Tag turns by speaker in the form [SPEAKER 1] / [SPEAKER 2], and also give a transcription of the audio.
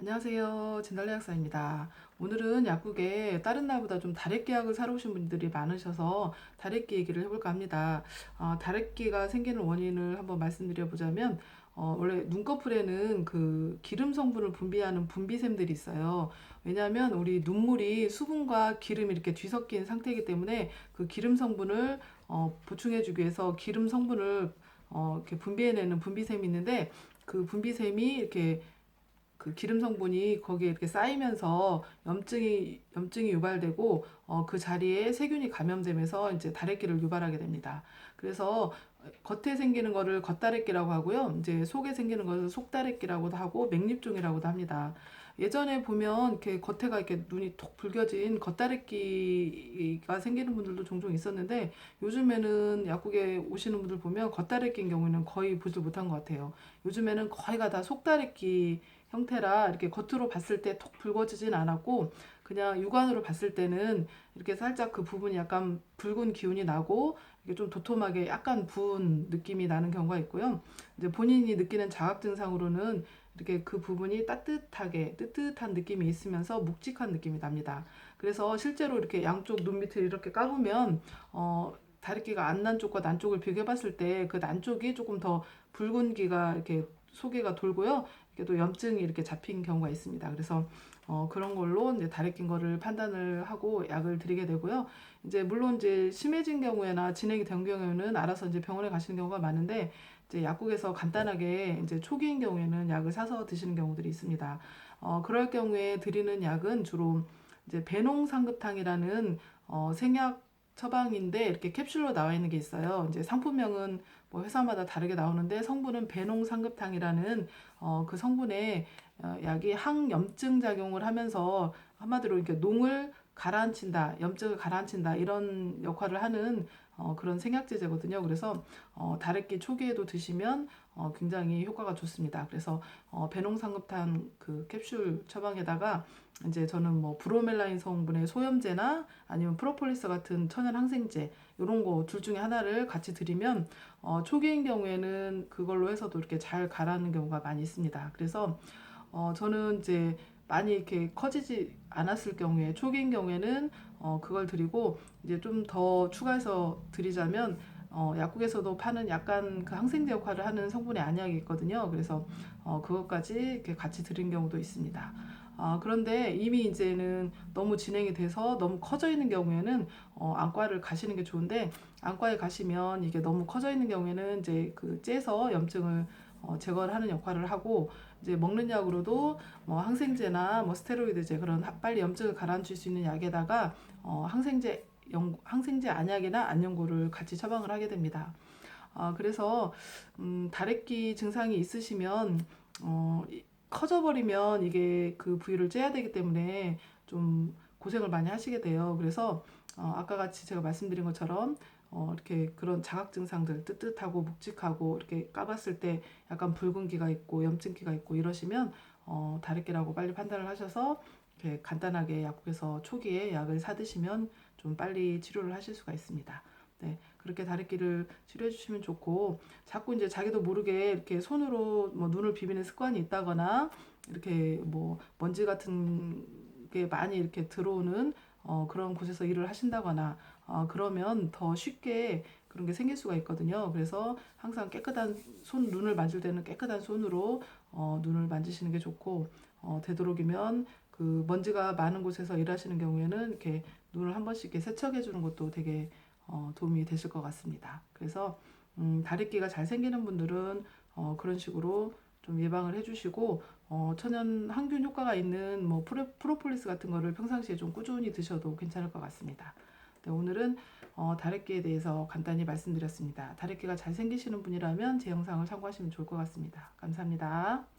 [SPEAKER 1] 안녕하세요. 진달래 약사입니다. 오늘은 약국에 다른 날보다 좀 다래끼 약을 사러 오신 분들이 많으셔서 다래끼 얘기를 해볼까 합니다. 어, 다래끼가 생기는 원인을 한번 말씀드려 보자면 어, 원래 눈꺼풀에는 그 기름 성분을 분비하는 분비샘들이 있어요. 왜냐하면 우리 눈물이 수분과 기름이 이렇게 뒤섞인 상태이기 때문에 그 기름 성분을 어, 보충해주기 위해서 기름 성분을 어, 이렇게 분비해내는 분비샘이 있는데 그 분비샘이 이렇게 그 기름 성분이 거기에 이렇게 쌓이면서 염증이 염증이 유발되고 어, 그 자리에 세균이 감염되면서 이제 다래끼를 유발하게 됩니다. 그래서 겉에 생기는 거를 겉다래끼라고 하고요. 이제 속에 생기는 것을 속다래끼라고도 하고 맥립종이라고도 합니다. 예전에 보면 이렇게 겉에가 이렇게 눈이 톡 붉어진 겉다래끼가 생기는 분들도 종종 있었는데 요즘에는 약국에 오시는 분들 보면 겉다래끼인 경우에는 거의 보지 못한 것 같아요. 요즘에는 거의가 다 속다래끼 형태라 이렇게 겉으로 봤을 때 톡 붉어지진 않았고 그냥 육안으로 봤을 때는 이렇게 살짝 그 부분이 약간 붉은 기운이 나고 이게 좀 도톰하게 약간 부은 느낌이 나는 경우가 있고요. 이제 본인이 느끼는 자각 증상으로는 이렇게 그 부분이 따뜻하게 뜨뜻한 느낌이 있으면서 묵직한 느낌이 납니다. 그래서 실제로 이렇게 양쪽 눈 밑을 이렇게 감으면 어 다래끼가 안 난 쪽과 난 쪽을 비교해 봤을 때 그 난 쪽이 조금 더 붉은기가 이렇게 소개가 돌고요. 또 염증이 이렇게 잡힌 경우가 있습니다. 그래서 어, 그런 걸로 이제 다래 낀 거를 판단을 하고 약을 드리게 되고요. 이제 물론 이제 심해진 경우에나 진행이 된 경우에는 알아서 이제 병원에 가시는 경우가 많은데 이제 약국에서 간단하게 이제 초기인 경우에는 약을 사서 드시는 경우들이 있습니다. 어, 그럴 경우에 드리는 약은 주로 이제 배농 상급탕이라는 어, 생약 처방인데 이렇게 캡슐로 나와 있는 게 있어요. 이제 상품명은 뭐 회사마다 다르게 나오는데 성분은 배농상급탕이라는 어, 그 성분에 어, 약이 항염증 작용을 하면서 한마디로 이렇게 농을 가라앉힌다, 염증을 가라앉힌다 이런 역할을 하는 어, 그런 생약제제거든요. 그래서 어, 다래끼 초기에도 드시면 어, 굉장히 효과가 좋습니다. 그래서 어, 배농상급탄 그 캡슐 처방에다가 이제 저는 뭐 브로멜라인 성분의 소염제나 아니면 프로폴리스 같은 천연 항생제 이런 거 둘 중에 하나를 같이 드리면 어, 초기인 경우에는 그걸로 해서도 이렇게 잘 가라는 경우가 많이 있습니다. 그래서 어, 저는 이제 많이 이렇게 커지지 않았을 경우에 초기인 경우에는 어, 그걸 드리고 이제 좀 더 추가해서 드리자면 어, 약국에서도 파는 약간 그 항생제 역할을 하는 성분의 안약이 있거든요. 그래서 어, 그것까지 이렇게 같이 드린 경우도 있습니다. 아, 그런데 이미 이제는 너무 진행이 돼서 너무 커져 있는 경우에는 어, 안과를 가시는 게 좋은데 안과에 가시면 이게 너무 커져 있는 경우에는 이제 그 째서 염증을 어, 제거를 하는 역할을 하고 이제 먹는 약으로도 뭐 항생제나 뭐 스테로이드제 그런 하- 빨리 염증을 가라앉힐 수 있는 약에다가 어, 항생제 연, 항생제 안약이나 안연고를 같이 처방을 하게 됩니다. 아, 그래서 음, 다래끼 증상이 있으시면 어, 이- 커져버리면 이게 그 부위를 째야 되기 때문에 좀 고생을 많이 하시게 돼요. 그래서 어, 아까 같이 제가 말씀드린 것처럼 어, 이렇게 그런 자각 증상들 뜨뜻하고 묵직하고 이렇게 까봤을 때 약간 붉은기가 있고 염증기가 있고 이러시면 어, 다래끼라고 빨리 판단을 하셔서 이렇게 간단하게 약국에서 초기에 약을 사드시면 좀 빨리 치료를 하실 수가 있습니다. 네, 그렇게 다래끼를 치료해 주시면 좋고 자꾸 이제 자기도 모르게 이렇게 손으로 뭐 눈을 비비는 습관이 있다거나 이렇게 뭐 먼지 같은 게 많이 이렇게 들어오는 어, 그런 곳에서 일을 하신다거나 어, 그러면 더 쉽게 그런 게 생길 수가 있거든요. 그래서 항상 깨끗한 손, 눈을 만질 때는 깨끗한 손으로 어, 눈을 만지시는 게 좋고 어, 되도록이면 그 먼지가 많은 곳에서 일하시는 경우에는 이렇게 눈을 한 번씩 이렇게 세척해 주는 것도 되게 어, 도움이 되실 것 같습니다. 그래서 음, 다래끼가 잘 생기는 분들은 어, 그런 식으로 좀 예방을 해주시고 어, 천연 항균 효과가 있는 뭐 프로, 프로폴리스 같은 거를 평상시에 좀 꾸준히 드셔도 괜찮을 것 같습니다. 네, 오늘은 어, 다래끼에 대해서 간단히 말씀드렸습니다. 다래끼가 잘 생기시는 분이라면 제 영상을 참고하시면 좋을 것 같습니다. 감사합니다.